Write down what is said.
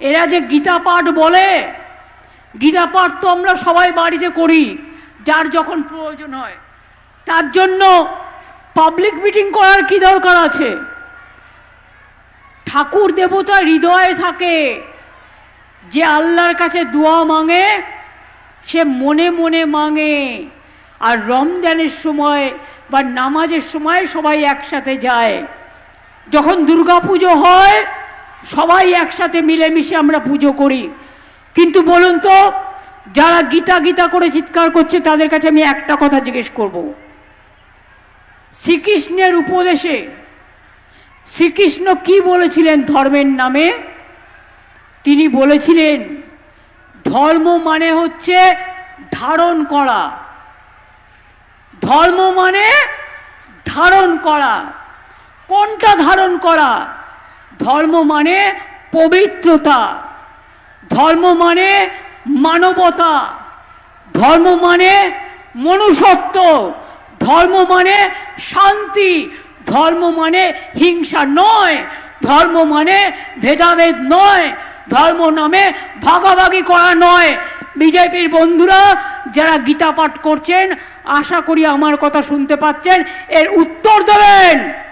এরা যে গীতা পাঠ বলে, গীতা পাঠ তো আমরা সবাই বাড়িতে করি, যার যখন প্রয়োজন হয়। তার জন্য পাবলিক মিটিং করার কি দরকার আছে? ঠাকুর দেবতা হৃদয়ে থাকে, যে আল্লাহর কাছে দোয়া মাঙে, সে মনে মনে মাঙে। আর রমজানের সময় বা নামাজের সময় সবাই একসাথে যায়। যখন দুর্গা পুজো হয় সবাই একসাথে মিলেমিশে আমরা পুজো করি। কিন্তু বলুন তো, যারা গীতা গীতা করে চিৎকার করছে, তাদের কাছে আমি একটা কথা জিজ্ঞেস করব। শ্রীকৃষ্ণের উপদেশে শ্রীকৃষ্ণ কি বলেছিলেন ধর্মের নামে? তিনি বলেছিলেন, ধর্ম মানে হচ্ছে ধারণ করা। ধর্ম মানে ধারণ করা। কোনটা ধারণ করা? ধর্ম মানে পবিত্রতা। ধর্ম মানে মানবতা। ধর্ম মানে মনুষ্যত্ব। ধর্ম মানে শান্তি। ধর্ম মানে হিংসা নয়। ধর্ম মানে ভেদাভেদ নয়। ধর্ম নামে ভাগাভাগি করা নয়। বিজেপির বন্ধুরা, যারা গীতা পাঠ করছেন, আশা করি আমার কথা শুনতে পাচ্ছেন। এর উত্তর দেবেন।